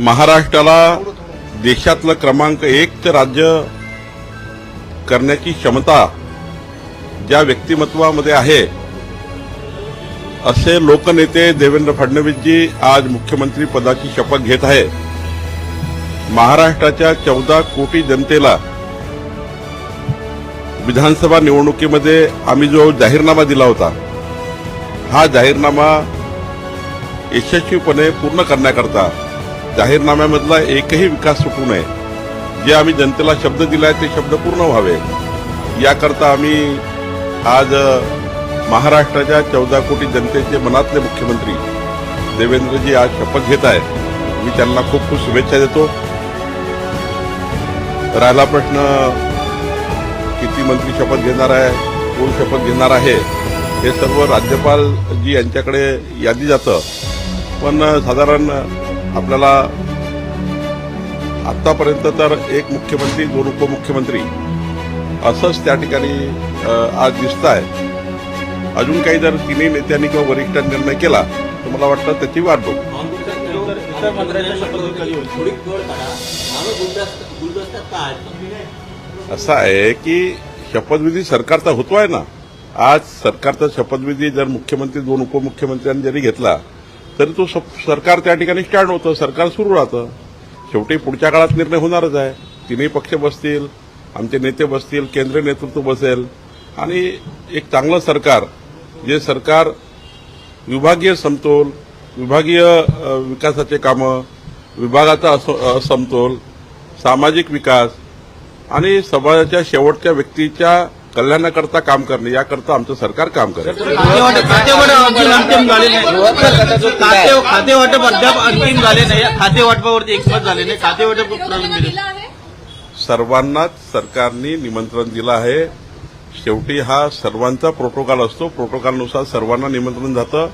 महाराष्ट्राला देशातलं क्रमांक एक राज्य करण्याची क्षमता ज्या व्यक्तिमत्वामध्ये आहे असे लोकनेते देवेंद्र फडणवीसजी आज मुख्यमंत्री पदाची शपथ घेत आहे. महाराष्ट्राच्या चौदा कोटी जनतेला विधानसभा निवडणुकीमध्ये आम्ही जो जाहीरनामा दिला होता हा जाहीरनामा यशस्वीपणे पूर्ण करण्याकरता जाहीरनाम्यामधला एकही विकास सुटू नये. जे आम्ही जनतेला शब्द दिलाय ते शब्द पूर्ण व्हावे. याकरता आम्ही आज महाराष्ट्राच्या चौदा कोटी जनतेचे मनातले मुख्यमंत्री देवेंद्रजी आज शपथ घेत आहेत. मी त्यांना खूप खूप शुभेच्छा देतो. राहिला प्रश्न किती मंत्री शपथ घेणार आहे कोण शपथ घेणार आहे हे सर्व राज्यपाल जी यांच्याकडे यादी जातं. पण साधारण आपल्याला आतापर्यंत तर एक मुख्यमंत्री दोन उपमुख्यमंत्री असंच त्या ठिकाणी आज दिसत आहे अजून काही जर तिन्ही नेत्यांनी किंवा वरिष्ठांनी निर्णय केला तर मला वाटतं त्याची वाट बघू. असं आहे की शपथविधी सरकारचा होतोय ना. आज सरकारचा शपथविधी जर मुख्यमंत्री दोन उपमुख्यमंत्र्यांनी जरी घेतला तरी तो सरकार त्या ठिकाणी स्टँड होतं सरकार सुरू राहतं. शेवटी पुढच्या काळात निर्णय होणारच आहे. तिन्ही पक्ष बसतील आमचे नेते बसतील केंद्रीय नेतृत्व बसेल. आणि एक चांगलं सरकार जे सरकार विभागीय समतोल विभागीय विकासाचे कामं विभागाचा असो- समतोल सामाजिक विकास आणि समाजाच्या शेवटच्या व्यक्तीच्या कल्याणाकरता काम करणे याकरता आमचं सरकार काम करेल. अंतिम झाले नाही. खाते खातेवाटप अद्याप अंतिम झाले नाही. खातेवाटपावरती एकमत झाले नाही. सर्वांनाच सरकारने निमंत्रण दिलं आहे. शेवटी हा सर्वांचा प्रोटोकॉल असतो. प्रोटोकॉलनुसार सर्वांना निमंत्रण जातं.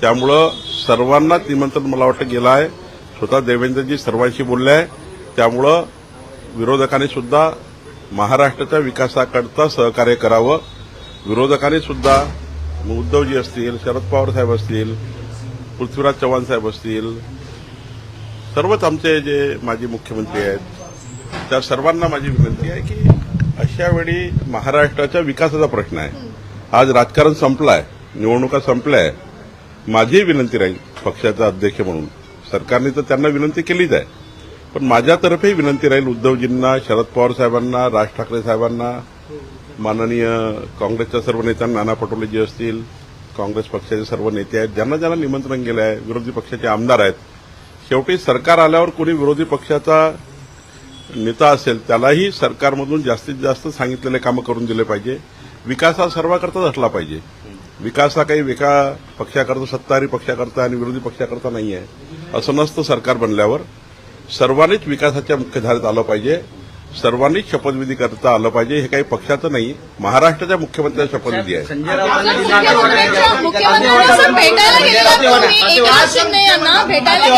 त्यामुळं सर्वांनाच निमंत्रण मला वाटतं गेलं आहे. स्वतः देवेंद्रजी सर्वांशी बोलले आहे. त्यामुळं विरोधकांनी सुद्धा महाराष्ट्राच्या विकासाकरता सहकार्य करावं. विरोधकांनी सुद्धा उद्धवजी असतील शरद पवार साहेब असतील पृथ्वीराज चव्हाण साहेब असतील सर्वच आमचे जे माजी मुख्यमंत्री आहेत त्या सर्वांना माझी विनंती आहे की अशा वेळी महाराष्ट्राच्या विकासाचा प्रश्न आहे. आज राजकारण संपलं आहे निवडणुका संपल्या आहे. माझीही विनंती राहील पक्षाचा अध्यक्ष म्हणून. सरकारने तर त्यांना विनंती केलीच आहे. पण माझ्यातर्फे विनंती राहील उद्धवजींना शरद पवार साहेबांना राज ठाकरे साहेबांना माननीय काँग्रेसच्या सर्व नेत्यांना नाना पटोले जे असतील काँग्रेस पक्षाचे सर्व नेते आहेत ज्यांना ज्यांना निमंत्रण गेलं आहे विरोधी पक्षाचे आमदार आहेत. शेवटी सरकार आल्यावर कोणी विरोधी पक्षाचा नेता असेल त्यालाही सरकारमधून जास्तीत जास्त सांगितलेले कामं करून दिले पाहिजे. विकास हा सर्वाकरताच असला पाहिजे. विकास हा काही एका पक्षाकरता सत्ताधारी पक्षाकरता आणि विरोधी पक्षाकरता नाही आहे असं नसतं सरकार बनल्यावर. सर्वांनीच विकासाच्या मुख्यधारेत आलं पाहिजे. सर्वांनीच शपथविधी करता आलं पाहिजे. हे काही पक्षाचं नाही महाराष्ट्राच्या मुख्यमंत्र्यांचा शपथविधी आहे. मुख्यमंत्र्यांना भेटायला